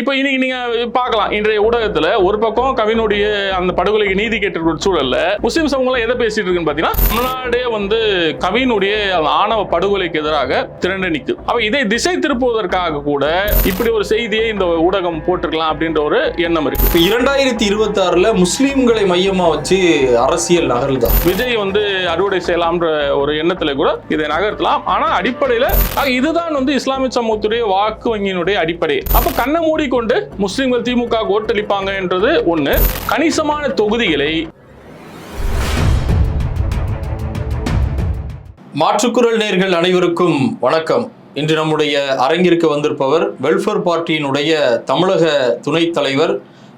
இப்போ இன்னைக்கு நீங்க பார்க்கலாம். இன்றைய ஊடகத்துல ஒரு பக்கம் கவினுடைய அந்த படுகொலைக்கு நீதி கேட்டு சூழல்ல முஸ்லிம் சமூகம் எதை பேசிட்டு இருக்குன்னு பாத்தீங்கன்னா தமிழ்நாடே வந்து கவினுடைய ஆணவ படுகொலைக்கு எதிராக திரண்டு நிக்குது. அப்ப இதை திசை திருப்புவதற்காக கூட இப்படி ஒரு செய்தியை இந்த ஊடகம் போட்டிருக்கலாம் அப்படின்ற ஒரு எண்ணம் இருக்கு. இப்போ இரண்டாயிரத்தி இருபத்தாறுல முஸ்லீம்களை மையமா வச்சு அரசியல் நகருதான் விஜய் வந்து அறுவடை செய்யலாம்ன்ற ஒரு எண்ணத்துல கூட இதை நகர்த்தலாம். ஆனா அடிப்படையில இதுதான் வந்து இஸ்லாமிய சமூகத்துடைய வாக்கு வங்கியினுடைய அடிப்படை. அப்ப கண்ணை மூடிக்கொண்டு முஸ்லிம்கள் திமுக ஓட்டளிப்பாங்க என்றது ஒண்ணு. கணிசமான தொகுதிகளை மாற்றுக்குரல் நேர்கள் அனைவருக்கும் வணக்கம். இன்று நம்முடைய அரங்கிற்கு வந்திருப்பவர் வெல்ஃபேர் பார்ட்டியினுடைய தமிழக துணைத் தலைவர்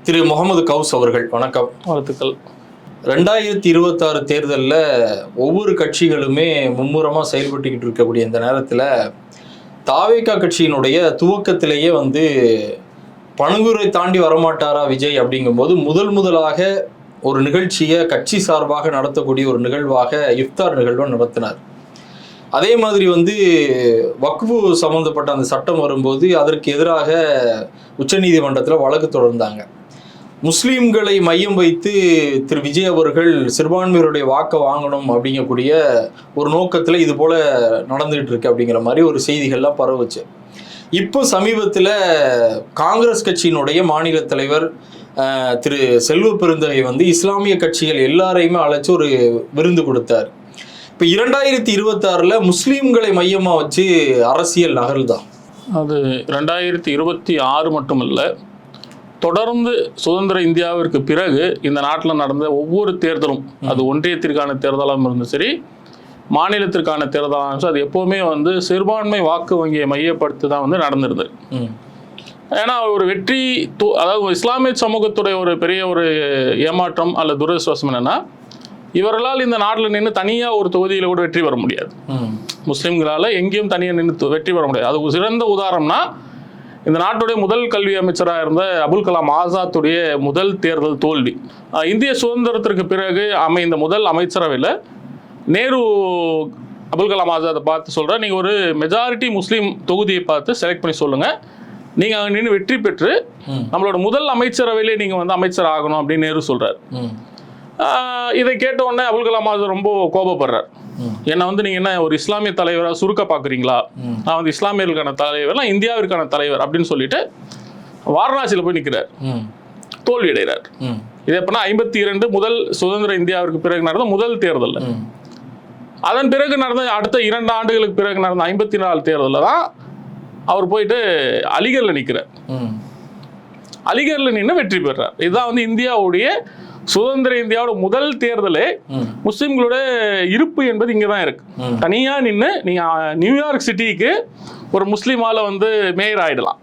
திரு முகமது கவுஸ் அவர்கள். வணக்கம். வாழ்த்துக்கள். ரெண்டாயிரத்தி இருபத்தாறு தேர்தலில் ஒவ்வொரு கட்சிகளுமே மும்முரமாக செயல்பட்டுக்கிட்டு இருக்கக்கூடிய இந்த நேரத்தில் தாவேகா கட்சியினுடைய துவக்கத்திலேயே வந்து பணுகுரை தாண்டி வரமாட்டாரா விஜய் அப்படிங்கும்போது முதல் முதலாக ஒரு நிகழ்ச்சியை கட்சி சார்பாக நடத்தக்கூடிய ஒரு நிகழ்வாக இஃப்தார் நிகழ்வை நடத்தினார். அதே மாதிரி வந்து வக்ஃபு சம்மந்தப்பட்ட அந்த சட்டம் வரும்போது அதற்கு எதிராக உச்சநீதிமன்றத்தில் வழக்கு தொடர்ந்தாங்க. முஸ்லீம்களை மையம் வைத்து திரு விஜய் அவர்கள் சிறுபான்மையருடைய வாக்கை வாங்கணும் அப்படிங்கக்கூடிய ஒரு நோக்கத்தில் இது போல நடந்துகிட்டு இருக்கு அப்படிங்கிற மாதிரி ஒரு செய்திகள்லாம் பரவுச்சு. இப்போ சமீபத்தில் காங்கிரஸ் கட்சியினுடைய மாநில தலைவர் திரு செல்வ பெருந்தகை வந்து இஸ்லாமிய கட்சிகள் எல்லாரையுமே அழைச்சு ஒரு விருந்து கொடுத்தார். இப்போ இரண்டாயிரத்தி இருபத்தாறில் முஸ்லீம்களை மையமாக வச்சு அரசியல் நகருதான் அது ரெண்டாயிரத்தி இருபத்தி ஆறு மட்டுமல்ல தொடர்ந்து சுதந்திர இந்தியாவிற்கு பிறகு இந்த நாட்டில் நடந்த ஒவ்வொரு தேர்தலும் அது ஒன்றியத்திற்கான தேர்தலாகவும் இருந்தும் சரி மாநிலத்திற்கான தேர்தலாக இருந்துச்சு அது எப்போவுமே வந்து சிறுபான்மை வாக்கு வங்கியை மையப்படுத்தி தான் வந்து நடந்திருந்தது. ஏன்னா ஒரு வெற்றி து- அதாவது இஸ்லாமிய சமூகத்துடைய ஒரு பெரிய ஒரு ஏமாற்றம் அல்லது துரதிருஷ்டவசம் என்னன்னா இவர்களால் இந்த நாட்டில் நின்று தனியாக ஒரு தொகுதியில் கூட வெற்றி பெற முடியாது. முஸ்லீம்களால் எங்கேயும் தனியாக நின்று வெற்றி பெற முடியாது. அது சிறந்த உதாரணம்னா இந்த நாட்டுடைய முதல் கல்வி அமைச்சராக இருந்த அபுல் கலாம் ஆசாத்துடைய முதல் தேர்தல் தோல்வி. இந்திய சுதந்திரத்திற்கு பிறகு அமைந்த முதல் அமைச்சரவையில் நேரு அபுல் கலாம் ஆசாத்தை பார்த்து சொல்கிற நீங்கள் ஒரு மெஜாரிட்டி முஸ்லீம் தொகுதியை பார்த்து செலக்ட் பண்ணி சொல்லுங்கள் நீங்கள் அங்கே நின்று வெற்றி பெற்று. நம்மளோட முதல் அமைச்சரவையிலே நீங்கள் வந்து அமைச்சர் ஆகணும் அப்படின்னு நேரு சொல்கிறார் இதை கேட்ட உடனே அபுல் கலாம் ஆசாத் ரொம்ப கோபப்படுறார். என்னை வந்து நீங்கள் என்ன ஒரு இஸ்லாமிய தலைவராக சுருக்க பார்க்குறீங்களா. நான் வந்து இஸ்லாமியர்களுக்கான தலைவர் நான் இந்தியாவிற்கான தலைவர் அப்படின்னு சொல்லிட்டு வாரணாசியில் போய் நிற்கிறார் ம். தோல்வி அடைகிறார் ம். இது எப்படின்னா ஐம்பத்தி இரண்டு முதல் சுதந்திர இந்தியாவிற்கு பிறகு நடந்த முதல் தேர்தலில். ம். அதன் பிறகு நடந்த அடுத்த இரண்டு ஆண்டுகளுக்கு பிறகு நடந்த ஐம்பத்தி நாலு தேர்தலில் தான் அவர் போயிட்டு அலிகரில் நிற்கிறார் அலிகரில் நின்று வெற்றி பெறார். இதுதான் வந்து இந்தியாவுடைய சுதந்திர இந்தியாவோட முதல் தேர்தலே முஸ்லிம்களோட இருப்பு என்பது இங்கே தான் இருக்கு. தனியாக நின்று நீங்கள் நியூயார்க் சிட்டிக்கு ஒரு முஸ்லீமால வந்து மேயர் ஆயிடலாம்.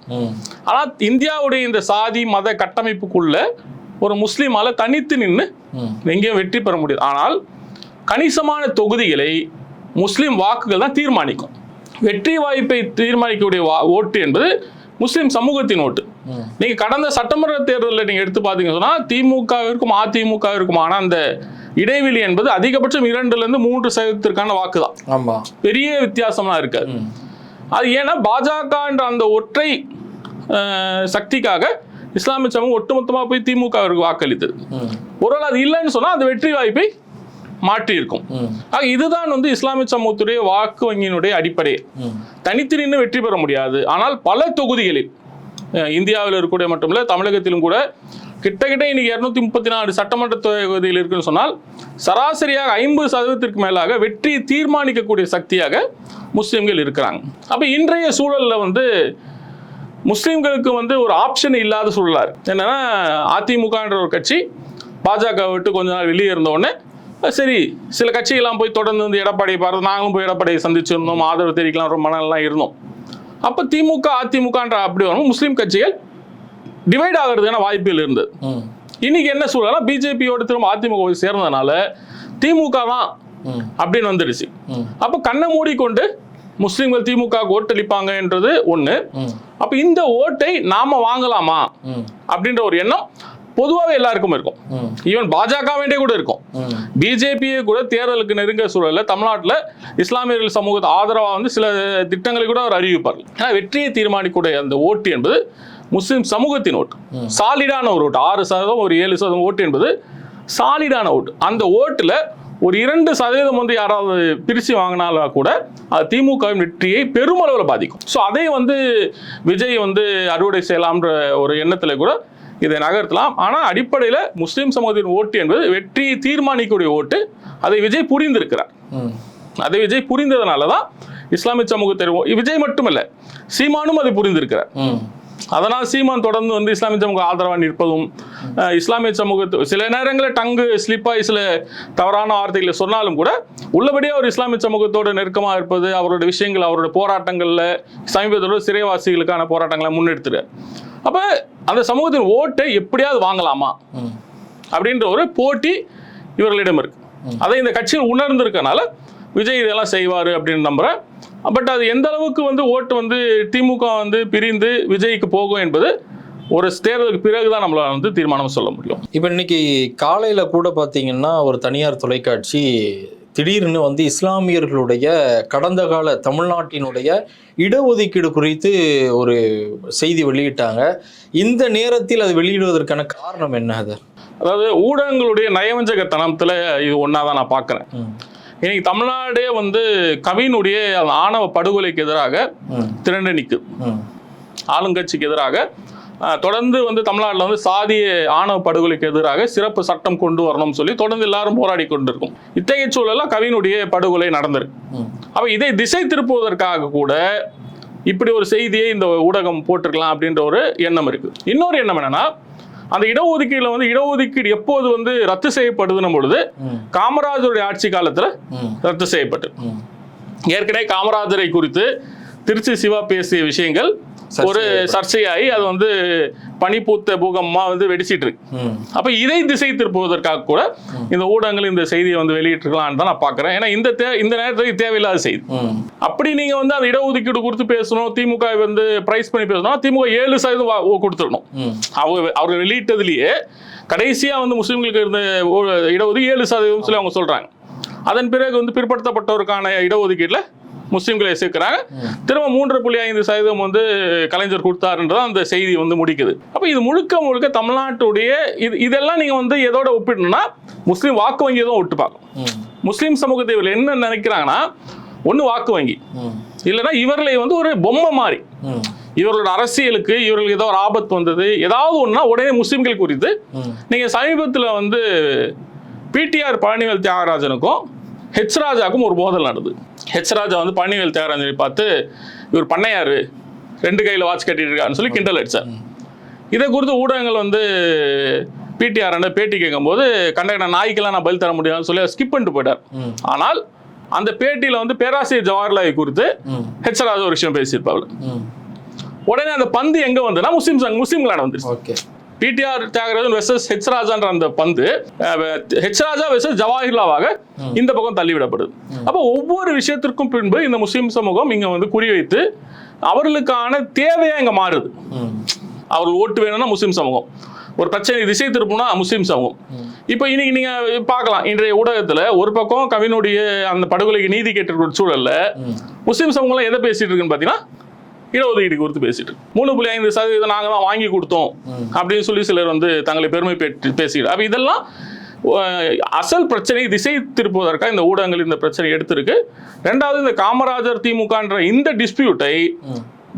ஆனால் இந்தியாவுடைய இந்த சாதி மத கட்டமைப்புக்குள்ள ஒரு முஸ்லீமால தனித்து நின்று எங்கேயும் வெற்றி பெற முடியாது. ஆனால் கணிசமான தொகுதிகளை முஸ்லீம் வாக்குகள் தான் தீர்மானிக்கும். வெற்றி வாய்ப்பை தீர்மானிக்கக்கூடிய வா ஓட்டு என்பது முஸ்லீம் சமூகத்தின் ஓட்டு. ம். நீங்க கடந்த சட்டமன்ற தேர்தலில் நீங்க எடுத்து பார்த்தீங்க சொன்னா திமுகவிற்கும் அதிமுகவிற்குமான அந்த இடைவெளி என்பது அதிகபட்சம் இரண்டுல இருந்து மூன்று சதவீதத்திற்கான வாக்கு தான். ஆமா. பெரிய வித்தியாசம்லாம் இருக்காது அது ஏன்னா பாஜக என்ற அந்த ஒற்றை சக்திக்காக இஸ்லாமிய சமூகம் ஒட்டுமொத்தமாக போய் திமுகவிற்கு வாக்களித்தது. ஒருவேளை அது இல்லைன்னு சொன்னா அந்த வெற்றி வாய்ப்பை மாற்றி இருக்கும் இதுதான் வந்து இஸ்லாமிய சமூகத்துடைய வாக்கு வங்கியினுடைய அடிப்படை தனித்து நின்று வெற்றி பெற முடியாது. ஆனால் பல தொகுதிகளில் இந்தியாவில் இருக்கக்கூடிய மட்டுமில்ல தமிழகத்திலும் கூட கிட்டத்தட்ட இன்னைக்கு இருநூத்தி முப்பத்தி நாலு சட்டமன்ற தொகுதியில் இருக்குன்னு சொன்னால் சராசரியாக ஐம்பது சதவீதத்திற்கு மேலாக வெற்றியை தீர்மானிக்கக்கூடிய சக்தியாக முஸ்லிம்கள் இருக்கிறாங்க. அப்போ இன்றைய சூழலில் வந்து முஸ்லிம்களுக்கு வந்து ஒரு ஆப்ஷன் இல்லாத சூழலா இருக்கு. என்னன்னா அதிமுகன்ற ஒரு கட்சி பாஜக விட்டு கொஞ்ச நாள் வெளியே இருந்த உடனே சரி. சில கட்சிகள்லாம் போய் தொடர்ந்து வந்து எடப்பாடியை பார்த்து நாங்களும் போய் எடப்பாடியை சந்திச்சிருந்தோம் ஆதரவு தெரிவிக்கலாம் ரொம்ப நாள்லாம் இருந்தோம். அப்போ திமுக அதிமுகன்ற அப்படி வரும் முஸ்லீம் கட்சிகள் டிவைட் ஆகிறதுக்கான வாய்ப்புகள் இருந்தது. இன்னைக்கு என்ன சூழல்னா பிஜேபியோட திரும்ப அதிமுக போய் சேர்ந்ததுனால திமுக தான் அப்படின்னு வந்துடுச்சு. அப்போ கண்ணை மூடிக்கொண்டு முஸ்லீம்கள் திமுக ஓட்டளிப்பாங்க என்றது ஒன்று அப்போ இந்த ஓட்டை நாம வாங்கலாமா? அப்படின்ற ஒரு எண்ணம் பொதுவாகவே எல்லாருக்கும் இருக்கும். ஈவன் பாஜக வேண்டிய கூட இருக்கும். பிஜேபியே கூட தேர்தலுக்கு நெருங்க சூழல்ல தமிழ்நாட்டில் இஸ்லாமியர்கள் சமூகத்து ஆதரவாக வந்து சில திட்டங்களை கூட அவர் அறிவிப்பார் ஏன்னா வெற்றியை தீர்மானிக்கக்கூடிய அந்த ஓட்டு என்பது முஸ்லிம் சமூகத்தின் ஓட்டு. சாலிடான ஒரு ஓட்டு. ஆறு சதவீதம் ஒரு ஏழு சதவீதம் ஓட்டு என்பது சாலிடான ஓட்டு. அந்த ஓட்டுல ஒரு இரண்டு சதவீதம் வந்து யாராவது பிரித்து வாங்கினாலும் கூட அது திமுகவின் வெற்றியை பெருமளவில் பாதிக்கும். ஸோ அதை வந்து விஜய் வந்து அறுவடை செய்யலாம்ன்ற ஒரு எண்ணத்தில் கூட இதை நகர்த்தலாம். ஆனால் அடிப்படையில் முஸ்லீம் சமூகத்தின் ஓட்டு என்பது வெற்றியை தீர்மானிக்கக்கூடிய ஓட்டு. அதை விஜய் புரிந்திருக்கிறார். அதை விஜய் புரிந்ததுனால தான் இஸ்லாமிய சமூகத்தை விஜய் மட்டுமல்ல சீமானும் அதை புரிந்திருக்கிறார். அதனால் சீமான் தொடர்ந்து வந்து இஸ்லாமிய சமூக ஆதரவாக நிற்பதும் இஸ்லாமிய சமூகத்து சில நேரங்களில் டங்கு ஸ்லிப்பாகி சில தவறான வார்த்தைகளை சொன்னாலும் கூட உள்ளபடியே அவர் இஸ்லாமிய சமூகத்தோடு நெருக்கமாக இருப்பது அவரோட விஷயங்கள் அவரோட போராட்டங்களில் சமீபத்தில் சிறைவாசிகளுக்கான போராட்டங்களை முன்னெடுத்துரு அப்போ அந்த சமூகத்தின் ஓட்டை எப்படியாவது வாங்கலாமா. அப்படின்ற ஒரு போட்டி இவர்களிடம் இருக்கு. அதை இந்த கட்சிகள் உணர்ந்திருக்கனால விஜய் இதெல்லாம் செய்வார் அப்படின்னு நம்புறேன். பட் அது எந்த அளவுக்கு வந்து ஓட்டு வந்து திமுக வந்து பிரிந்து விஜய்க்கு போகும் என்பது ஒரு தேர்தலுக்கு பிறகுதான் நம்மளால வந்து தீர்மானம் சொல்ல முடியும். இப்போ இன்னைக்கு காலையில கூட பார்த்தீங்கன்னா ஒரு தனியார் தொலைக்காட்சி திடீர்னு வந்து இஸ்லாமியர்களுடைய கடந்த கால தமிழ்நாட்டினுடைய இடஒதுக்கீடு குறித்து ஒரு செய்தி வெளியிட்டாங்க இந்த நேரத்தில் அது வெளியிடுவதற்கான காரணம் என்ன அது அதாவது ஊடகங்களுடைய நயவஞ்சகத்தனத்துல இது ஒன்றா தான் நான் பார்க்குறேன். இன்னைக்கு தமிழ்நாடே வந்து கவினுடைய ஆணவ படுகொலைக்கு எதிராக. திரண்டு நிற்குது. ஆளுங்கட்சிக்கு எதிராக தொடர்ந்து வந்து தமிழ்நாட்டில் வந்து சாதிய ஆணவ படுகொலைக்கு எதிராக சிறப்பு சட்டம் கொண்டு வரணும்னு சொல்லி தொடர்ந்து எல்லாரும் போராடி கொண்டிருக்கும் இத்தகைய சூழலில் கவினுடைய படுகொலை நடந்திருக்கு. அப்போ இதை திசை திருப்புவதற்காக கூட இப்படி ஒரு செய்தியை இந்த ஊடகம் போட்டிருக்கலாம் அப்படின்ற ஒரு எண்ணம் இருக்கு இன்னொரு எண்ணம் என்னன்னா அந்த இடஒதுக்கீடுல வந்து இடஒதுக்கீடு எப்போது வந்து ரத்து செய்யப்படுதுன்னும் பொழுது. காமராஜருடைய ஆட்சி காலத்துல. ரத்து செய்யப்பட்டு. ஏற்கனவே காமராஜரை குறித்து திருச்சி சிவா பேசிய விஷயங்கள் ஒரு சர்ச்சையாகி அது வந்து பனிப்பூத்த பூகமா வந்து வெடிச்சிட்டு இருக்கு. அப்ப இதை திசை திருப்புவதற்காக கூட இந்த ஊடகங்கள் இந்த செய்தியை வந்து வெளியிட்டிருக்கலாம்னு தான் நான் பார்க்கறேன். ஏன்னா இந்த தே இந்த நேரத்துக்கு தேவையில்லாத செய்தி. அப்படி நீங்க வந்து அந்த இடஒதுக்கீடு கொடுத்து பேசணும் திமுக வந்து பிரைஸ் பண்ணி பேசணும் திமுக ஏழு சதவீதம் கொடுத்துடணும். அவங்க அவங்க வெளியிட்டதுலயே கடைசியா வந்து முஸ்லிம்களுக்கு இருந்த இடஒதுக்கீடு ஏழு சதவீதம் சொல்லி அவங்க சொல்றாங்க. அதன் பிறகு வந்து பிற்படுத்தப்பட்டோருக்கான இடஒதுக்கீடுல முஸ்லிம்களை சேர்க்கிறாங்க திரும்ப மூன்று புள்ளி ஐந்து சதவீதம் வந்து கலைஞர் கொடுத்தாருன்றதான் அந்த செய்தி வந்து முடிக்குது அப்ப இது முழுக்க முழுக்க தமிழ்நாட்டுடைய இது இதெல்லாம் நீங்க வந்து எதோட ஒப்பிடணும்னா முஸ்லீம் வாக்கு வங்கி தான் ஒட்டு பார்க்கும். முஸ்லீம் சமூகத்தை என்ன நினைக்கிறாங்கன்னா ஒன்று வாக்கு வங்கி. இல்லைன்னா இவர்களை வந்து ஒரு பொம்மை மாதிரி. இவர்களோட அரசியலுக்கு இவர்களுக்கு ஏதோ ஒரு ஆபத்து வந்தது ஏதாவது ஒன்றா உடனே முஸ்லீம்கள் குறித்து ம். நீங்க சமீபத்தில் வந்து பிடிஆர் பழனிவேல் தியாகராஜனுக்கும் ஹெச் ராஜாவுக்கும் ஒரு மோதல் நடந்தது ஹெச் ராஜா வந்து பழனிவேல் தியாகராஜனை பார்த்து இவர் பண்ணையாரு. ரெண்டு கையில் வாட்ச் கட்டிட்டு இருக்காருன்னு சொல்லி கிண்டல் அடிச்சார். இதை குறித்து ஊடகங்கள் வந்து பிடிஆர் பேட்டி கேட்கும்போது கண்டக்டர் நாய்க்கெல்லாம் நான் பதில் தர முடியாதுன்னு சொல்லி ஸ்கிப் பண்ணிட்டு போயிட்டார். ஆனால் அந்த பேட்டியில வந்து பேராசிரியர் ஜவஹர்லாலை குறித்து ம். ஹெச் ராஜா ஒரு விஷயம் பேசியிருப்பாள். உடனே அந்த பந்து எங்க வந்ததுன்னா முஸ்லிம் சங் முஸ்லிம்களான வந்துருச்சு. Okay PTR Thiagarajan versus H ராஜான்ற அந்த பந்து ஹெச் ராஜா வெர்சஸ் ஜவாஹிர்லாவாக இந்த பக்கம் தள்ளிவிடப்படுது. அப்போ ஒவ்வொரு விஷயத்திற்கும் பின்பு இந்த முஸ்லிம் சமூகம் இங்க வந்து குறிவைத்து அவர்களுக்கான தேவையா இங்க மாறுது. அவர்கள் ஓட்டு வேணும்னா முஸ்லிம் சமூகம். ஒரு பிரச்சனை திசை திருப்பணும்னா முஸ்லிம் சமூகம். இப்போ இன்னைக்கு நீங்க பார்க்கலாம் இன்றைய ஊடகத்துல ஒரு பக்கம் கவினுடைய அந்த படுகொலைக்கு நீதி கேட்டிருக்கிற சூழல்ல. முஸ்லிம் சமூகம்லாம் எதை பேசிட்டு இருக்குன்னு பார்த்தீங்கன்னா இடஒதுக்கீடு குறித்து பேசிட்டு. மூணு புள்ளி ஐந்து சதவீதம் நாங்கள் தான் வாங்கி கொடுத்தோம் அப்படின்னு சொல்லி சிலர் வந்து தங்களை பெருமை பெற்று பேசிக்கிட்டு அப்போ இதெல்லாம் அசல் பிரச்சனையை திசை திருப்புவதற்காக இந்த ஊடகங்கள் இந்த பிரச்சனை எடுத்திருக்கு. ரெண்டாவது இந்த காமராஜர் திமுகன்ற இந்த டிஸ்பியூட்டை.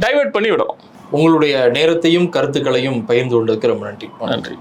டைவர்ட் பண்ணி விடும் உங்களுடைய நேரத்தையும் கருத்துக்களையும் பகிர்ந்து கொண்டதுக்கு ரொம்ப நன்றி. நன்றி.